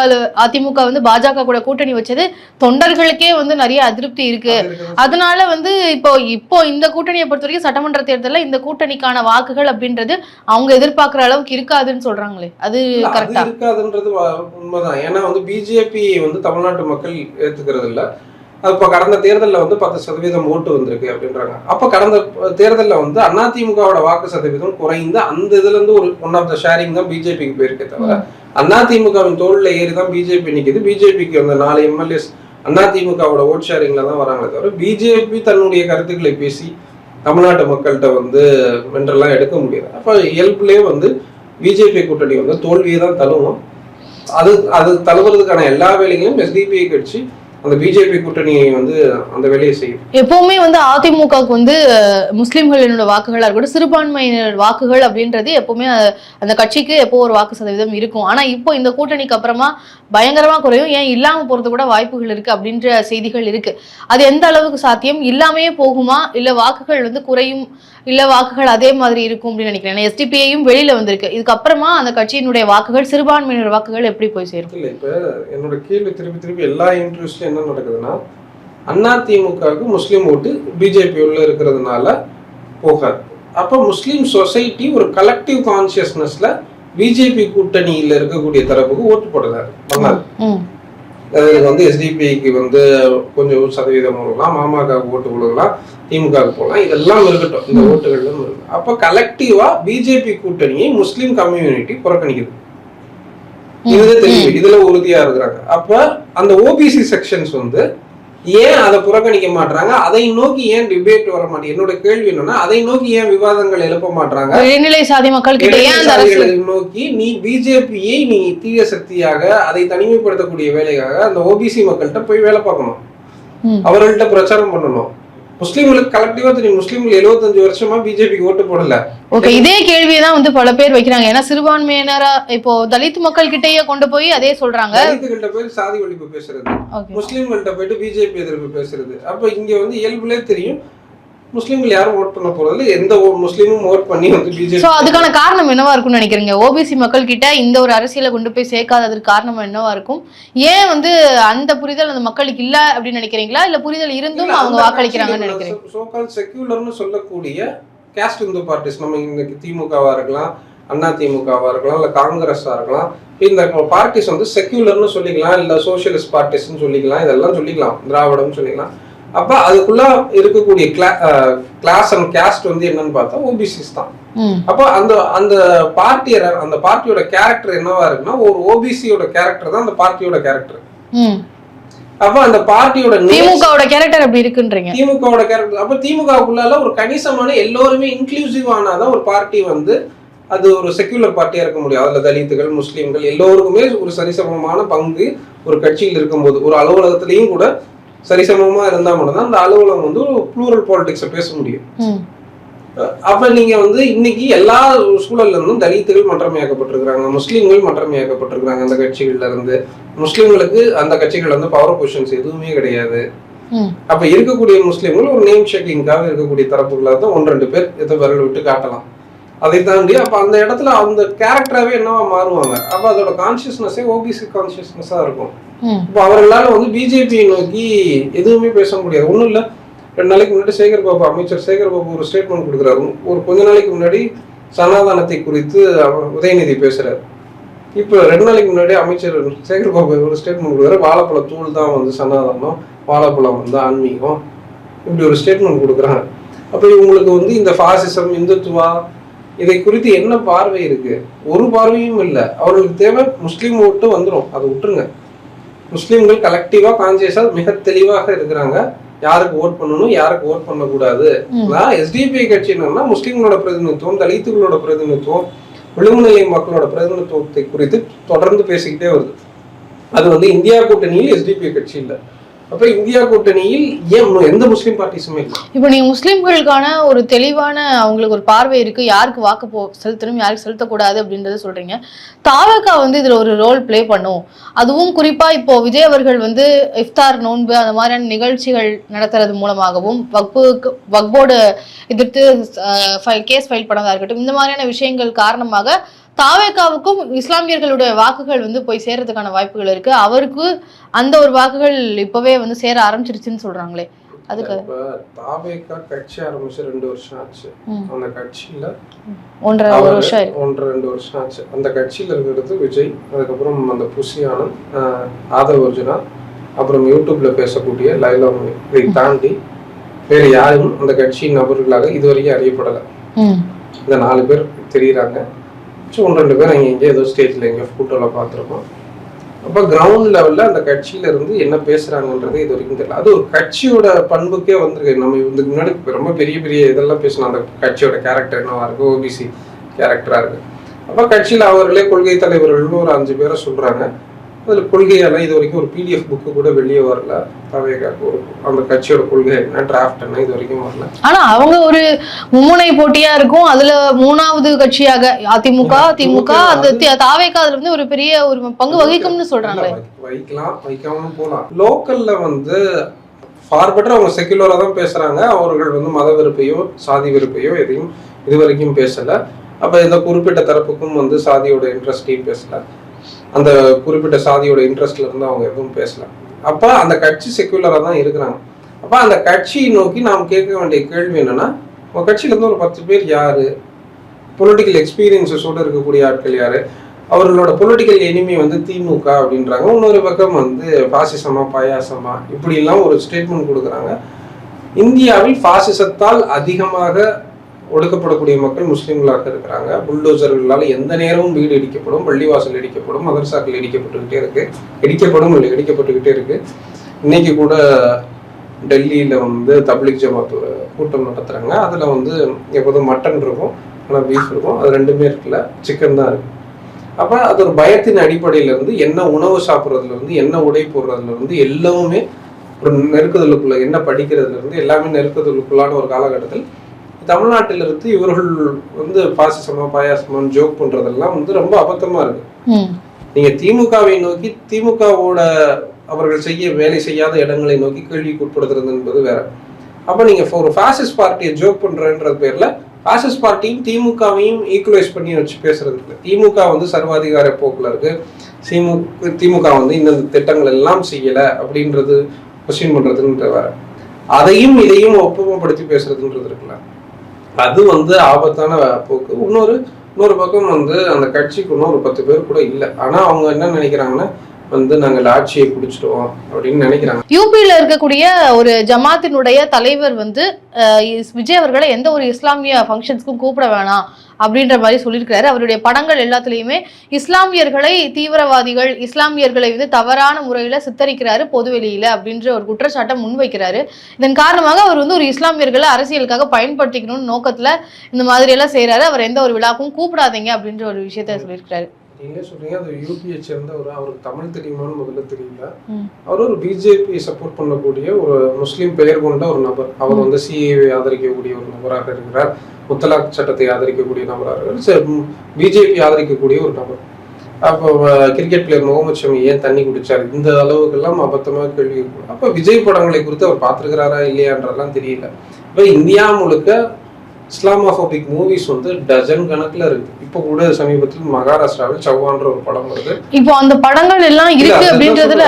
அதிமுக வந்து பாஜக கூட கூட்டணி வச்சது தொண்டர்களுக்கே வந்து நிறைய அதிருப்தி இருக்கு. அதனால வந்து இப்போ இப்போ இந்த கூட்டணியை பொறுத்த வரைக்கும் சட்டமன்ற தேர்தல்ல இந்த கூட்டணிக்கான வாக்குகள் அப்படின்றது அவங்க எதிர்பார்க்கிற அளவுக்கு இருக்காதுன்னு சொல்றாங்களே. அது கரெக்டா இருக்காதுன்றது உண்மைதான். ஏன்னா வந்து பிஜேபி வந்து தமிழ்நாட்டு மக்கள் ஏத்துக்கிறது இல்ல இப்போ கடந்த தேர்தலில் வந்து பத்து சதவீதம் ஓட்டு வந்திருக்கு அப்படின்றாங்க. அப்போ கடந்த தேர்தலில் வந்து அதிமுகவோட வாக்கு சதவீதம் குறைந்து அந்த இதுல இருந்து ஒரு ஒன் ஆஃப் த ஷேரிங் தான் பிஜேபிக்கு போயிருக்கே தவிர அதிமுகவின் தோல்ல ஏறி தான் பிஜேபி நிக்குது. பிஜேபிக்கு அந்த நாலு எம்எல்ஏஸ் அதிமுகவோட ஓட் ஷேரிங்ல தான் வராங்களே தவிர பிஜேபி தன்னுடைய கருத்துக்களை பேசி தமிழ்நாட்டு மக்கள்கிட்ட வந்து வென்றெல்லாம் எடுக்க முடியாது. அப்போ இயல்புலேயே வந்து பிஜேபி கூட்டணி வந்து தோல்வியை தான் தழுவும். அது அது தழுவுறதுக்கான எல்லா வேலைகளையும் எஸ்டிபிஐ கட்சி அந்த பிஜேபி கூட்டணியை வந்து அந்த வேலையை செய்யும். எப்பவுமே வந்து அதிமுகவுக்கு வந்து முஸ்லிம்களினோட வாக்குகளா இருக்கட்டும் சிறுபான்மையினர் வாக்குகள் அப்படின்றது எப்பவுமே அந்த கட்சிக்கு எப்போ ஒரு வாக்கு சதவீதம் இருக்கும். ஆனா இப்போ இந்த கூட்டணிக்கு அப்புறமா பயங்கரமா குறையும். ஏன் இல்லாம போறது கூட வாய்ப்புகள் இருக்கு அப்படின்ற செய்திகள் இருக்கு. அது எந்த அளவுக்கு சாத்தியம்? இல்லாமையே போகுமா? இல்ல வாக்குகள் வந்து குறையும்? இல்ல வாக்குகள் அதே மாதிரி இருக்கும் அப்படின்னு நினைக்கிறேன். எஸ்டிபிஐயும் வெளியில வந்திருக்கு. இதுக்கப்புறமா அந்த கட்சியினுடைய வாக்குகள் சிறுபான்மையினர் வாக்குகள் எப்படி போய் சேரும்? இல்லை இப்போ என்னோட கேள்வி திருப்பி திருப்பி எல்லா இன்ட்ரெஸ்ட்லையும் என்ன நடக்குதுன்னா அதிமுகவுக்கு முஸ்லீம் ஓட்டு பிஜேபி உள்ள இருக்கிறதுனால போகாது. அப்போ முஸ்லீம் சொசைட்டி ஒரு கலெக்டிவ் கான்சியஸ்னஸ்ல பிஜேபி கூட்டணியில் இருக்கக்கூடிய தரப்புக்கு ஓட்டு போடுறாரு. பண்ணாது ம். அதுக்கு வந்து எஸ்டிபிஐக்கு வந்து கொஞ்சம் சதவீதம் கொடுக்கலாம் மாமாவுக்கு ஓட்டு கொடுக்கலாம் திமுகவுக்கு போகலாம் இதெல்லாம் இருக்கட்டும். இந்த ஓட்டுகள்லாம் இருக்கு அப்போ கலெக்டிவா பிஜேபி கூட்டணியை முஸ்லீம் கம்யூனிட்டி புறக்கணிக்குது. இதுல தெளிவு இதுல உறுதியா இருக்கிறாங்க. அப்ப அந்த ஓபிசி செக்ஷன்ஸ் வந்து ஏன் அதை புறக்கணிக்க மாட்றாங்க? அதை நோக்கி ஏன் டிபேட் வர மாட்டேங்குது? என்னோட கேள்வி என்னன்னா அதை நோக்கி ஏன் விவாதங்கள் எழுப்ப மாட்றாங்க? இடைநிலை சாதி மக்கள் கிட்ட நோக்கி நீ பிஜேபியை நீ தீய சக்தியாக அதை தனிமைப்படுத்தக்கூடிய வேலைக்காக அந்த ஓபிசி மக்கள்கிட்ட போய் வேலை பார்க்கணும். அவர்கள்ட்ட பிரச்சாரம் பண்ணணும். முஸ்லீம்களுக்கு கலெக்டிவா தெரியும். முஸ்லீம்கள் 75 வருஷமா பிஜேபிக்கு ஓட்டு போடல. ஓகே இதே கேள்வியை தான் வந்து பல பேர் வைக்கிறாங்க. ஏன்னா சிறுபான்மையினரா இப்போ தலித் மக்கள் கிட்டயே கொண்டு போய் அதே சொல்றாங்க. தலித்துகள்கிட்ட போய் சாதி ஒழிப்பு பேசுறது. ஓகே. முஸ்லீம்கள்ட்ட போயிட்டு பிஜேபி எதிர்ப்பு பேசுறது. அப்ப இங்க வந்து இயல்புலே தெரியும். முஸ்லீம்கள் யாரும் ஓட் பண்ண போறதில்ல. எந்த முஸ்லீமும் ஓட் பண்ணி வந்து பிஜேபி அதுக்கான காரணம் என்னவா இருக்கும்னு நினைக்கிறீங்க? ஓபிசி மக்கள் கிட்ட இந்த ஒரு அரசியலை கொண்டு போய் சேர்க்காததுக்கு காரணம் என்னவா இருக்கும்? ஏன் வந்து அந்த புரிதல் அந்த மக்களுக்கு இல்ல அப்படின்னு நினைக்கிறீங்களா? இல்ல புரிதல் இருந்தும் அவங்க வாக்களிக்கிறாங்கன்னு நினைக்கிறீங்க? சோகால் செக்யூலர்னு சொல்லக்கூடிய கேஸ்ட் இந்து பார்ட்டிஸ் நம்ம இன்னைக்கு திமுகவா இருக்கலாம் அண்ணா திமுகவா இருக்கலாம் இல்ல காங்கிரஸா இருக்கலாம் இந்த பார்ட்டிஸ் வந்து செக்யூலர்னு சொல்லிக்கலாம் இல்ல சோசியலிஸ்ட் பார்ட்டிஸ்னு சொல்லிக்கலாம் இதெல்லாம் சொல்லிக்கலாம் திராவிடம்னு சொல்லிக்கலாம். அப்ப அதுக்குள்ள இருக்கக்கூடிய கிளாஸ் அண்ட் கேஸ்ட் வந்து என்னன்னு பார்த்தா ஓபிசிஸ் தான். அப்போ அந்த அந்த பார்ட்டியர் அந்த பார்ட்டியோட கேரக்டர் என்னவா இருக்குன்னா ஒரு ஓபிசியோட கேரக்டர் தான் அந்த பார்ட்டியோட கேரக்டர் அப்ப அந்த பார்ட்டியோட திமுகவோட கேரக்டர் அப்படி இருக்குன்றீங்க. திமுகவோட கேரக்டர் அப்ப திமுகவுக்குள்ளால ஒரு கணிசமான எல்லோருமே இன்க்ளூசிவ் ஆனாதான் ஒரு பார்ட்டி வந்து அது ஒரு செக்யூலர் பார்ட்டியா இருக்க முடியும். அதுல தலித்துகள் முஸ்லீம்கள் எல்லோருக்குமே ஒரு சரிசமமான பங்கு ஒரு கட்சியில் இருக்கும்போது ஒரு அலுவலகத்திலையும் கூட சரிசமமா இருந்தா மட்டும்தான் அந்த அலுவலகம் வந்து ப்ளூரல் பாலிடிக்ஸை பேச முடியும். அப்ப நீங்க வந்து இன்னைக்கு எல்லா சூழல்ல இருந்தும் தலித்துகள் மன்றமையாக்கப்பட்டிருக்கிறாங்க முஸ்லீம்கள் மன்றமையாக்கப்பட்டிருக்கிறாங்க அந்த கட்சிகள்ல இருந்து. முஸ்லீம்களுக்கு அந்த கட்சிகள் வந்து பவர் பொசிஷன்ஸ் எதுவுமே கிடையாது. அப்ப இருக்கக்கூடிய முஸ்லீம்கள் ஒரு நேம் ஷேக்கிங்காக இருக்கக்கூடிய தரப்புகளாக தான் ஒன்று ரெண்டு பேர் எதை விரல் விட்டு காட்டலாம். அதை தாண்டி அப்ப அந்த இடத்துல அந்த கேரக்டராகவே என்னவா மாறுவாங்க? அப்ப அதோட கான்சியஸ்னஸே ஓபிசி கான்சியஸ்னஸா இருக்கும். இப்போ அவர்களால வந்து பிஜேபி நோக்கி எதுவுமே பேச முடியாது. ஒண்ணும் இல்ல. ரெண்டு நாளைக்கு முன்னாடி சேகர் பாபு அமைச்சர் சேகர் பாபு ஒரு ஸ்டேட்மெண்ட் கொடுக்குறாரு. ஒரு கொஞ்ச நாளைக்கு முன்னாடி சனாதானத்தை குறித்து அவர் உதயநிதி பேசுறாரு. இப்போ ரெண்டு நாளைக்கு முன்னாடி அமைச்சர் சேகர் பாபு ஒரு ஸ்டேட்மெண்ட் கொடுக்குறாரு. வாழைப்பழ தூள் தான் வந்து சனாதனம் வாழைப்பழம் வந்து ஆன்மீகம் இப்படி ஒரு ஸ்டேட்மெண்ட் கொடுக்குறாங்க. அப்போ இவங்களுக்கு வந்து இந்த ஃபாசிசம் இந்துத்துவா இதை குறித்து என்ன பார்வை இருக்கு? ஒரு பார்வையும் இல்லை. அவர்களுக்கு தேவை முஸ்லீம் ஓட்டு வந்துடும் அதை விட்டுருங்க. முஸ்லீம்கள் கலெக்டிவா கான்சியஸா மிக தெளிவாக இருக்கிறாங்க. யாருக்கு ஓட் பண்ணணும் யாருக்கு ஓட் பண்ணக்கூடாது. நான் எஸ்டிபி கட்சி என்னன்னா முஸ்லீம்களோட பிரதிநிதித்துவம் தலித்துகளோட பிரதிநிதித்துவம் விளிம்புநிலை மக்களோட பிரதிநிதித்துவத்தை குறித்து தொடர்ந்து பேசிக்கிட்டே வருது. அது வந்து இந்தியா கூட்டணியில் எஸ்டிபி கட்சி இல்லை. அப்ப இந்தியா கூட்டணியில் ஏன் எந்த முஸ்லீம் பார்ட்டிஸுமே இல்லை? இப்போ நீங்க முஸ்லீம்களுக்கான ஒரு தெளிவான அவங்களுக்கு ஒரு பார்வை இருக்கு. யாருக்கு வாக்கு போ செலுத்தணும் யாருக்கு செலுத்தக்கூடாது அப்படின்றத சொல்றீங்க. தாவகா வந்து இதுல ஒரு ரோல் பிளே பண்ணும். அதுவும் குறிப்பா இப்போ விஜய் அவர்கள் வந்து இஃப்தார் நோன்பு அந்த மாதிரியான நிகழ்ச்சிகள் நடத்துறது மூலமாகவும் வக்புக்கு வக்போர்டு எதிர்த்து கேஸ் ஃபைல் பண்ணதா இருக்கட்டும் இந்த மாதிரியான விஷயங்கள் காரணமாக தாவேக்காவுக்கும் இஸ்லாமியர்களுடைய வாக்குகள் வந்து போய் சேர்றதுக்கான வாய்ப்புகள் இருக்கு. அவருக்கு அந்த ஒரு வாக்குகள் இப்பவே வந்து சேர ஆரம்பிச்சிருச்சுன்னு சொல்றாங்களே. அதுக்கு தாவேக்கா கட்சி ஆரம்பிச்சு ரெண்டு வருஷம் ஆச்சு. அந்த கட்சியில ஒன்றரை வருஷம். ஒன்றரை ரெண்டு வருஷம் ஆச்சு. அந்த கட்சியில இருக்கிறது விஜய் அதுக்கப்புறம் அந்த புசி ஆனந்த் ஆஹ் ஆதவ் அர்ஜுனா அப்புறம் யூடியூப்ல பேசக்கூடிய லைலா இதை தாண்டி வேறு யாரும் அந்த கட்சியின் நபர்களாக இதுவரைக்கும் அறியப்படலை. இந்த நாலு பேர் தெரியுறாங்க. ஸோ ஒன்று ரெண்டு பேர் அங்கே எங்கேயோ ஏதோ ஸ்டேஜில் எங்கேயோ ஃபோட்டோவில் பார்த்துருக்கோம். அப்போ கிரவுண்ட் லெவலில் அந்த கட்சியிலேருந்து என்ன பேசுகிறாங்கன்றது இது வரைக்கும் தெரியல. அது ஒரு கட்சியோட பண்புக்கே வந்திருக்கு. நம்ம இதுக்கு முன்னாடி ரொம்ப பெரிய பெரிய இதெல்லாம் பேசணும் அந்த கட்சியோட கேரக்டர் என்னவா இருக்கு ஓபிசி கேரக்டராக இருக்குது அப்போ கட்சியில் அவர்களே கொள்கை தலைவர்கள்னு ஒரு அஞ்சு பேரை சொல்கிறாங்க அதில் கொள்கையெல்லாம் இது வரைக்கும் ஒரு பிடிஎஃப் புக்கு கூட வெளியே வரல. தவேகாக்கு ஒரு அந்த கட்சியோட கொள்கை என்ன டிராஃப்ட் என்ன இது வரைக்கும் வரல. ஆனா அவங்க ஒரு மும்முனை போட்டியா இருக்கும். அதுல மூணாவது கட்சியாக அதிமுக திமுக அந்த தாவேகா அதுல வந்து ஒரு பெரிய ஒரு பங்கு வகிக்கும்னு வை- வைக்கலாம் வைக்காம போலாம். லோக்கல்ல வந்து ஃபார்பெட்டர் அவங்க செக்குலரா தான் பேசுறாங்க. அவர்கள் வந்து மத வெறுப்பையோ சாதி வெறுப்பையோ எதையும் இது வரைக்கும் பேசல. அப்ப இந்த குறிப்பிட்ட தரப்புக்கும் வந்து சாதியோட இன்ட்ரெஸ்டையும் பேசல. அந்த குறிப்பிட்ட சாதியோட இன்ட்ரெஸ்ட்ல இருந்து அவங்க எதுவும் பேசல. அப்ப அந்த கட்சி செக்குலராக தான் இருக்கிறாங்க. அப்ப அந்த கட்சியை நோக்கி நாம் கேட்க வேண்டிய கேள்வி என்னன்னா உங்க கட்சியில இருந்து ஒரு பத்து பேர் யாரு? பொலிட்டிக்கல் எக்ஸ்பீரியன்சஸோட இருக்கக்கூடிய ஆட்கள் யாரு? அவர்களோட பொலிட்டிக்கல் எனிமி வந்து திமுக அப்படின்றாங்க. இன்னொரு பக்கம் வந்து பாசிசமா பாயாசமா இப்படி எல்லாம் ஒரு ஸ்டேட்மெண்ட் கொடுக்குறாங்க. இந்தியாவில் பாசிசத்தால் அதிகமாக ஒடுக்கப்படக்கூடிய மக்கள் முஸ்லீம்களாக இருக்கிறாங்க. புல்டோசர்களால் எந்த நேரமும் வீடு இடிக்கப்படும் பள்ளிவாசல் இடிக்கப்படும் மதரசாக்கள் இடிக்கப்பட்டுக்கிட்டே இருக்கு. இடிக்கப்படும் இல்லை இடிக்கப்பட்டுக்கிட்டே இருக்கு. இன்னைக்கு கூட டெல்லியில் வந்து தப்லிக் ஜமாத் கூட்டம் நடத்துகிறாங்க அதில் வந்து எப்போதும் மட்டன் இருக்கும் ஆனால் பீஃப் இருக்கும். அது ரெண்டுமே இருக்குல்ல சிக்கன் தான் இருக்கு. அப்போ அது ஒரு பயத்தின் அடிப்படையில இருந்து என்ன உணவு சாப்பிட்றதுலேருந்து என்ன உடை போடுறதுலேருந்து எல்லாமே ஒரு நெருக்குதலுக்குள்ள என்ன படிக்கிறதுலேருந்து எல்லாமே நெருக்குதலுக்குள்ளான ஒரு காலகட்டத்தில் தமிழ்நாட்டில இருந்து இவர்கள் வந்து பாசிசமா பாயாசமான்னு ஜோக் பண்றதெல்லாம் வந்து ரொம்ப அபத்தமா இருக்கு. நீங்க திமுகவை நோக்கி திமுகவோட அவர்கள் செய்ய வேலை செய்யாத இடங்களை நோக்கி கேள்விக்கு உட்படுத்துறது என்பது வேற. அப்ப நீங்க ஒரு பாசிஸ்ட் பார்ட்டியை ஜோக் பண்றன்ற பேர்ல பாசிஸ்ட் பார்ட்டியும் திமுகவையும் ஈக்குவலைஸ் பண்ணி வச்சு பேசுறது இல்லை திமுக வந்து சர்வாதிகார போக்குல இருக்கு. திமுக திமுக வந்து இந்த திட்டங்கள் எல்லாம் செய்யல அப்படின்றது கொஸ்டின் பண்றதுன்ற வேற. அதையும் இதையும் ஒப்புமைப்படுத்தி பேசுறதுன்றது இருக்குல்ல. அது வந்து ஆபத்தான போக்கு. இன்னொரு இன்னொரு பக்கம் வந்து அந்த கட்சிக்கு இன்னும் ஒரு பத்து பேர் கூட இல்லை. ஆனால் அவங்க என்ன நினைக்கிறாங்கன்னா வந்து நாங்கள் ஆட்சியை பிடிச்சிடுவோம் அப்படின்னு நினைக்கிறாங்க. யூபியில இருக்கக்கூடிய ஒரு ஜமாத்தினுடைய தலைவர் வந்து விஜய் அவர்களை எந்த ஒரு இஸ்லாமிய ஃபங்க்ஷன்ஸ்க்கும் கூப்பிட வேணாம் அப்படின்ற மாதிரி சொல்லியிருக்கிறாரு. அவருடைய படங்கள் எல்லாத்துலேயுமே இஸ்லாமியர்களை தீவிரவாதிகள் இஸ்லாமியர்களை வந்து தவறான முறையில் சித்தரிக்கிறாரு பொதுவெளியில அப்படின்ற ஒரு குற்றச்சாட்டை முன்வைக்கிறாரு. இதன் காரணமாக அவர் வந்து ஒரு இஸ்லாமியர்களை அரசியலுக்காக பயன்படுத்திக்கணும்னு நோக்கத்தில் இந்த மாதிரி எல்லாம் அவர் எந்த ஒரு விழாக்கும் கூப்பிடாதீங்க அப்படின்ற ஒரு விஷயத்த சொல்லியிருக்கிறாரு. நீங்களே சொல்றீங்க அது யூபியை சேர்ந்தவர்? அவருக்கு தமிழ் தெரியுமான்னு முதல்ல தெரியல. அவர் ஒரு பிஜேபி சப்போர்ட் பண்ணக்கூடிய ஒரு முஸ்லீம் பெயர் கொண்ட ஒரு நபர். அவர் வந்து சிஏவை ஆதரிக்கக்கூடிய ஒரு நபராக இருக்கிறார். முத்தலாக் சட்டத்தை ஆதரிக்கக்கூடிய நபராக இருக்கிறார். பிஜேபி ஆதரிக்கக்கூடிய ஒரு நபர். அப்போ கிரிக்கெட் பிளேயர் முகமது ஷமி ஏன் தண்ணி குடிச்சார்? இந்த அளவுக்கெல்லாம் அபத்தமாக கேள்வி. இருக்கும் அப்போ விஜய் படங்களை குறித்து அவர் பார்த்துருக்கிறாரா இல்லையான்றதெல்லாம் தெரியல. இப்போ இந்தியா முழுக்க இஸ்லாமோபோபிக் மூவிஸ் வந்து டஜன் கணக்குல இருக்கு. இப்போ கூட சமீபத்தில் மகாராஷ்டிராவில் சவ்வான்ற ஒரு படம் வருது. இப்போ அந்த படங்கள் எல்லாம் இருக்கு அப்படின்றதுல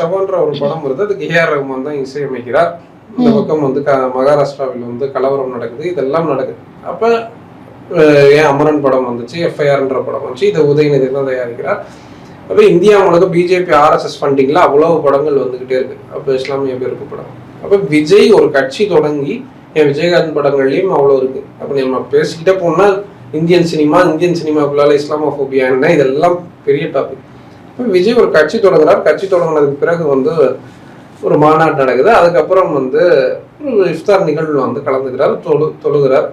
சவ்வான்ற ஒரு படம் வருது. அதுக்கு ஏஆர் ரஹ்மான் தான் இசையமைக்கிறார். இந்த. பக்கம் வந்து மகாராஷ்டிராவில் வந்து கலவரம் நடக்குது. இதெல்லாம் நடக்குது. அப்ப ஏன் அமரன் படம் வந்துச்சு எஃப்ஐஆர்ன்ற படம் வந்துச்சு. இதை உதயநிதி தான் தயாரிக்கிறார். அப்ப இந்தியா முழுக்க பிஜேபி ஆர்எஸ்எஸ் ஃபண்டிங்ல அவ்வளவு படங்கள் வந்துகிட்டே இருக்கு. அப்ப இஸ்லாமிய பேருக்கு படம். அப்ப விஜய் ஒரு கட்சி தொடங்கி என் விஜயகாந்த் படங்கள்லையும் அவ்வளோ இருக்கு. அப்போ நம்ம பேசிக்கிட்டே போனால் இந்தியன் சினிமா இந்தியன் சினிமாக்குள்ளால இஸ்லாமோபோபியா என்ன இதெல்லாம் பெரிய டாபிக் இப்போ விஜய் ஒரு கட்சி தொடங்குறார். கட்சி தொடங்கினதுக்கு பிறகு வந்து ஒரு மாநாடு நடக்குது. அதுக்கப்புறம் வந்து ஒரு இஃப்தார் நிகழ்வில் வந்து கலந்துக்கிறார் தொழு தொழுகிறார்.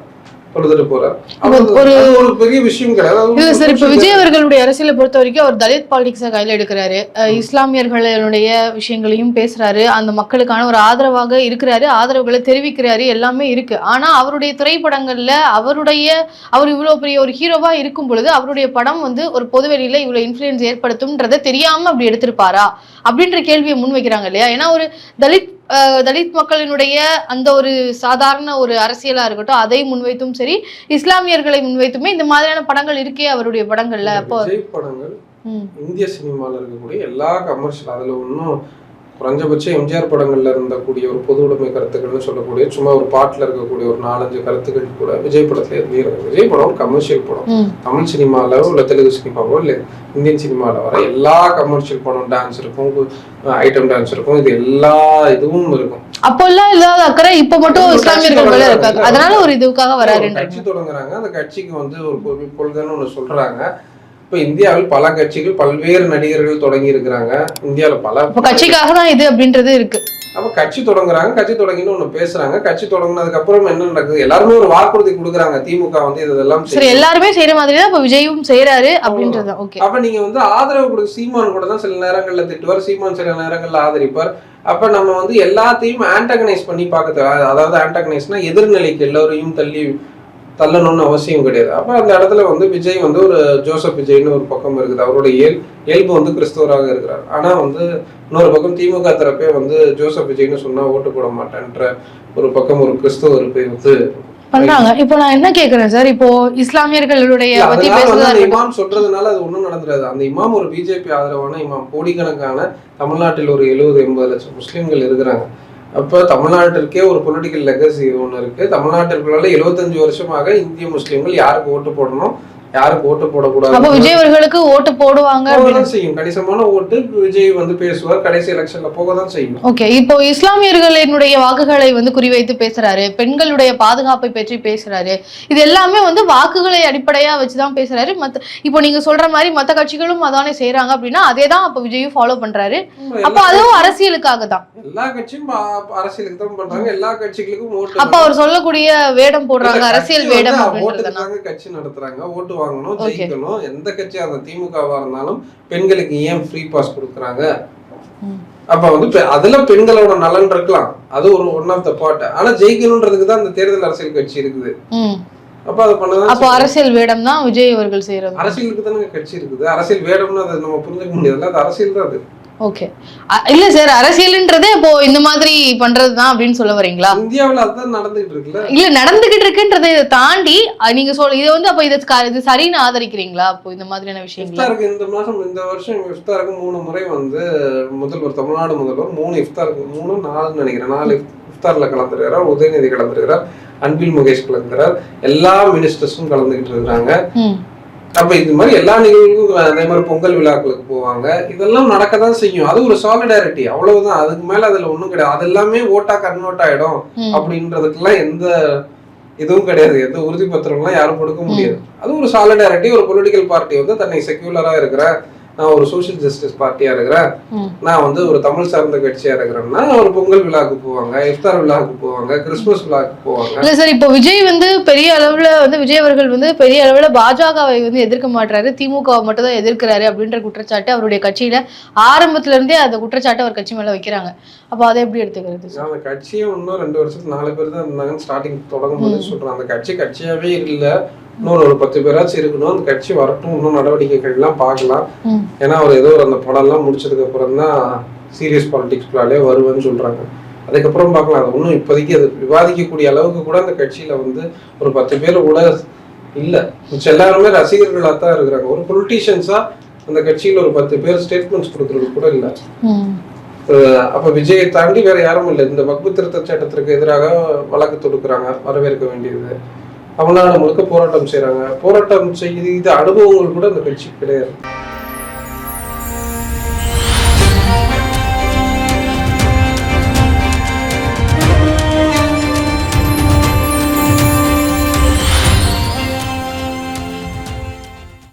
தொழுதுட்டு போறார். அது ஒரு- அது ஒரு பெரிய விஷயம் கிடையாது. அது இல்ல ஒரு சார் இப்ப விஷயம் விஜய் அவர்களுடைய அரசியலை பொறுத்த வரைக்கும் அவர் தலித் பாலிடிக்ஸை கையில எடுக்கிறாரு. இஸ்லாமியர்களுடைய விஷயங்களையும் பேசுறாரு. அந்த மக்களுக்கான ஒரு ஆதரவாக இருக்கிறாரு. ஆதரவுகளை தெரிவிக்கிறாரு. எல்லாமே இருக்கு. ஆனா அவருடைய திரைப்படங்கள்ல அவருடைய அவர் இவ்வளவு பெரிய ஒரு ஹீரோவா இருக்கும் பொழுது அவருடைய படம் வந்து ஒரு பொதுவெளியில இவ்வளவு இன்ஃபுளுன்ஸ் ஏற்படுத்தும்ன்றதை தெரியாம அப்படி எடுத்திருப்பாரா? அப்படின்ற கேள்வியை முன்வைக்கிறாங்க இல்லையா? ஏன்னா ஒரு தலித் தலித் மக்களினுடைய அந்த ஒரு சாதாரண ஒரு அரசியலா இருக்கட்டும் அதை முன்வைத்தும் சரி இஸ்லாமியர்களை முன்வைத்துமே இந்த மாதிரியான படங்கள் இருக்கே அவருடைய படங்கள்ல. அப்போ படங்கள் இந்திய சினிமால இருக்கக்கூடிய எல்லா கமர்ஷியல் அதுல ஒன்றும் குறைஞ்சபட்சம் எம்ஜிஆர் படங்கள்ல இருந்தக்கூடிய ஒரு பொது உடைமை கருத்துக்கள்னு சொல்லக்கூடிய சும்மா ஒரு பாட்டுல இருக்கக்கூடிய ஒரு நாலஞ்சு கருத்துக்கள் கூட விஜய் படத்துல இருக்கு விஜய் படம் கமர்ஷியல் படம். தமிழ் சினிமால இல்ல தெலுங்கு சினிமாவோ இல்ல இந்தியன் சினிமால வர எல்லா கமர்ஷியல் படம் டான்ஸ் இருக்கும் ஐட்டம் டான்ஸ் இருக்கும். இது எல்லா இதுவும் இருக்கும். அப்போல்லாம் இல்லாத அக்கறை இப்ப மட்டும் ஒரு இஸ்லாமியர்கள் இருக்காங்க. அதனால ஒரு இதுக்காக ஒரு வராருன்ற கட்சி தொடங்குறாங்க. அந்த கட்சிக்கு வந்து ஒரு கொள்- கொள்கைன்னு ஒண்ணு சொல்றாங்க. இப்ப இந்தியாவில் பல கட்சிகள் பல்வேறு நடிகர்கள் தொடங்கி இருக்கிறாங்க. இந்தியாவில பல கட்சிக்காக தான் இது அப்படின்றது இருக்கு. அப்ப கட்சி தொடங்குறாங்க கட்சி தொடங்கின்னு ஒண்ணு பேசுறாங்க. கட்சி தொடங்குனதுக்கு அப்புறம் என்ன நடக்குது? எல்லாருமே ஒரு வாக்குறுதி கொடுக்குறாங்க. திமுக வந்து இதெல்லாம் சரி. எல்லாருமே செய்யற மாதிரி தான் இப்ப விஜயும் செய்யறாரு அப்படின்றது. ஓகே அப்ப நீங்க வந்து ஆதரவு கொடுக்க சீமான் கூட தான் சில நேரங்கள்ல திட்டுவார். சீமான் சில நேரங்கள்ல ஆதரிப்பார். அப்ப நம்ம வந்து எல்லாத்தையும் ஆன்டகனைஸ் பண்ணி பார்க்க தேவை அதாவது ஆன்டகனைஸ்னா எதிர்நிலைக்கு எல்லோரையும் தள்ளி தள்ளணும்னு அவசியம் கிடையாது. அப்ப அந்த இடத்துல வந்து விஜய் வந்து ஒரு ஜோசப் விஜய்னு ஒரு பக்கம் இருக்குது. அவருடைய இயல் இயல்பு வந்து கிறிஸ்தவராக இருக்கிறார். ஆனா வந்து இன்னொரு பக்கம் திமுக தரப்பே வந்து ஜோசப் விஜய்னு சொன்னா ஓட்டு போட மாட்டேன்ற ஒரு பக்கம் ஒரு கிறிஸ்தவ இருப்பை வந்து பண்றாங்க. இப்போ நான் என்ன கேக்குறேன் சார்? இப்போ இஸ்லாமியர்களுடைய பத்தி பேசுறதா இமாம் சொல்றதுனால அது ஒண்ணும் நடந்துராது. அந்த இமாம் ஒரு பிஜேபி ஆதரவான இமாம். கோடிக்கணக்கான தமிழ்நாட்டில் ஒரு எழுபது எண்பது லட்சம் முஸ்லிம்கள் இருக்கிறாங்க. அப்போ தமிழ்நாட்டிற்கே ஒரு பொலிட்டிக்கல் லெகசி ஒன்று இருக்கு. தமிழ்நாட்டிற்குள்ள எழுபத்தஞ்சு வருஷமாக இந்திய முஸ்லிம்கள் யாருக்கு ஓட்டு போடணும்? யாருக்கு ஓட்டு அப்போ போடக்கூடாது விஜய் அவர்களுக்கு ஓட்டு போடுவாங்க செய்யும். கணிசமான ஓட்டு விஜய் வந்து பேசுவார். கடைசி எலெக்ஷன்ல போக தான் செய்யும். ஓகே இப்போ இஸ்லாமியர்களினுடைய வாக்குகளை வந்து குறிவைத்து பேசுறாரு. பெண்களுடைய பாதுகாப்பை பற்றி பேசுறாரு. இது எல்லாமே வந்து வாக்குகளை அடிப்படையா வச்சுதான் பேசுறாரு. மத்த இப்போ நீங்க சொல்ற மாதிரி மத்த கட்சிகளும் அதானே செய்யறாங்க அப்படின்னா அதே தான் அப்ப விஜயும் ஃபாலோ பண்றாரு. அப்போ அதுவும் அரசியலுக்காக தான் எல்லா கட்சியும் அரசியலுக்கு தான் பண்றாங்க. எல்லா கட்சிகளுக்கும் அப்ப அவர் சொல்லக்கூடிய வேடம் போடுறாங்க அரசியல் வேடம் கட்சி நடத்துறாங்க. ஓட்டு வாங்கணும். ஜெயிக்கணும். எந்த கட்சியா அந்த திமுகவா இருந்தாலும் பெண்களுக்கு ஏன் ஃப்ரீ பாஸ் கொடுக்குறாங்க. அப்ப வந்து அதுல பெண்களோட நலன் இருக்கலாம். அது ஒரு ஒன் ஆஃப் த பார்ட் ஆனா ஜெயிக்கணும்ன்றதுக்கு தான் அந்த தேர்தல் அரசியல் கட்சி இருக்குது. அப்ப அதை பண்ணதான் அப்போ அரசியல் வேடம் தான் விஜய் அவர்கள் செய்யறது. அரசியலுக்கு தானே கட்சி இருக்குது. அரசியல் வேடம்னு அதை நம்ம புரிஞ்சுக்க முடியாதுல்ல. அது அரசியல் தான் அது. ஓகே இல்ல சார் அரசியல்ன்றதே இப்போ இந்த மாதிரி பண்றதுதான் அப்படின்னு சொல்ல வரீங்களா? இந்தியாவுல அதுதான் நடந்துகிட்டு இருக்குல்ல இல்ல நடந்துகிட்டு இருக்குன்றதை இதை தாண்டி நீங்க சொல் இது வந்து அப்ப இது சரின்னு ஆதரிக்கிறீங்களா? அப்போ இந்த மாதிரியான விஷயங்களா? இஃப்தாருக்கு இந்த மாசம் இந்த வருஷம் இஃப்தாருக்கு மூணு முறை வந்து முதல்வர் தமிழ்நாடு முதல்வர் மூணு இஃப்தாருக்கு மூணு நாலுன்னு நினைக்கிறேன். நாலு இஃப்தார்ல கலந்துருக்கிறார் உதயநிதி கலந்துருக்கிறார் அன்பில் முகேஷ் கலந்துக்கிறார் எல்லா மினிஸ்டர்ஸும் கலந்துகிட்டு இருக்கிறாங்க. அப்ப இது மாதிரி எல்லா நிகழ்வுக்கும் அதே மாதிரி பொங்கல் விழாக்களுக்கு போவாங்க. இதெல்லாம் நடக்க தான் செய்யும். அது ஒரு சாலிடாரிட்டி அவ்வளவுதான். அதுக்கு மேல அதுல ஒண்ணும் கிடையாது. அது எல்லாமே ஓட்டா கன்வெர்ட் ஆயிடும். அப்படின்றதுக்கெல்லாம் எந்த இதுவும் கிடையாது. எந்த உறுதி பத்திரம்லாம் யாரும் கொடுக்க முடியாது. அது ஒரு சாலிடாரிட்டி ஒரு பொலிட்டிக்கல் பார்ட்டி வந்து தன்னை செக்யூலரா இருக்கிறேன் நான் ஒரு சோஷியல் ஜஸ்டிஸ் பார்ட்டியா இருக்கிறேன். நான் வந்து ஒரு தமிழ் சார்ந்த கட்சியா இருக்கிறேன்னா ஒரு பொங்கல் விழாக்கு போவாங்க இஃப்தார் விழாக்கு போவாங்க கிறிஸ்துமஸ் விழாக்கு போவாங்க. இல்ல சார் இப்போ விஜய் வந்து பெரிய அளவுல வந்து விஜய் அவர்கள் வந்து பெரிய அளவுல பாஜகவை வந்து எதிர்க்க மாட்டாரு திமுக வை மட்டும் தான் எதிர்க்கிறாரு அப்படின்ற குற்றச்சாட்டு அவருடைய கட்சியில ஆரம்பத்துல இருந்தே அந்த குற்றச்சாட்டு அவர் கட்சி மேல வைக்கிறாங்க. அப்போ அதை எப்படி எடுத்துக்கிறது? அந்த கட்சியே இன்னும் ரெண்டு வருஷத்துக்கு நாலு பேர் தான் இருந்தாங்கன்னு ஸ்டார்டிங் தொடங்கும் போது சொல்றேன். அந்த கட்சி கட்சியாவே இல்ல. இன்னொரு ஒரு பத்து பேராச்சும் இருக்கணும். அந்த கட்சி வரட்டும். இன்னும் நடவடிக்கைகள் எல்லாம் பார்க்கலாம். ம். ஏன்னா அவர் ஏதோ ஒரு அந்த படம் எல்லாம் முடிச்சதுக்கு அப்புறம் தான் சீரியஸ் பாலிடிக்ஸ்குள்ளாலே வருவேன்னு சொல்றாங்க. அதுக்கப்புறம் பார்க்கலாம். அது ஒன்றும் இப்போதைக்கு அது விவாதிக்கக்கூடிய அளவுக்கு கூட அந்த கட்சியில வந்து ஒரு பத்து பேர் கூட இல்ல. மிச்சம் எல்லாருமே ரசிகர்களா தான் இருக்கிறாங்க. ஒரு பொலிட்டீஷியன்ஸா அந்த கட்சியில ஒரு பத்து பேர் ஸ்டேட்மெண்ட்ஸ் கொடுக்கறது கூட இல்லை. அப்ப விஜயை தாண்டி வேற யாரும் இல்லை. இந்த வக்பு திருத்த சட்டத்திற்கு எதிராக வழக்கு தொடுக்கிறாங்க. வரவேற்க வேண்டியது. தமிழ்நாடு முழுக்க போராட்டம் செய்றாங்க. போராட்டம் செய்து அனுபவங்கள் கூட அந்த கட்சி கிடையாது.